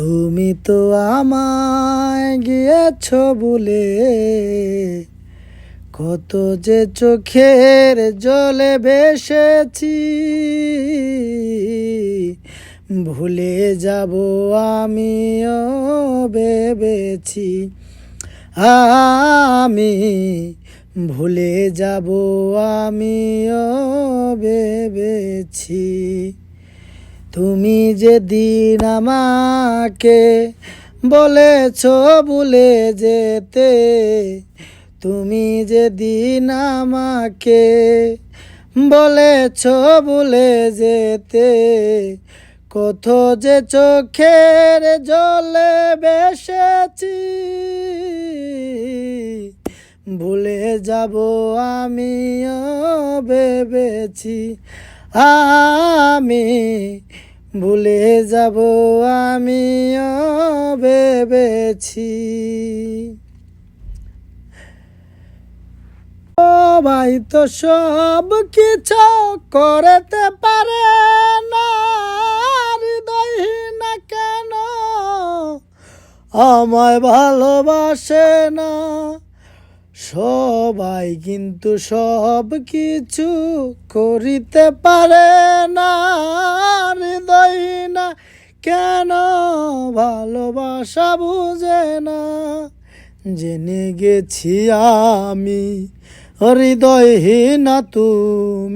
তুমি তো আমায় গিয়েছ বলে কত যে চোখের জলে বেসেছি ভুলে যাব আমিও ভেবেছি। আমি ভুলে যাব আমিও ভেবেছি। তুমি যে যেদিন আমাকে বলেছ ভুলে যেতে, তুমি যে যেদিন আমাকে বলেছ ভুলে যেতে, কত যে চোখের জলে বেসেছি, ভুলে যাব আমিও ভেবেছি। আমি, ভুলে যাব আমিও ভেবেছি। ভাই তো সব কিছু করতে পারে না না কেন? আমায় ভালোবাসে না। সবাই কিন্তু সব কিছু করিতে পারে না, হৃদয় না। কেন ভালোবাসা বুঝে না? জেনে গেছি আমি, হৃদয়হীনা তুমি।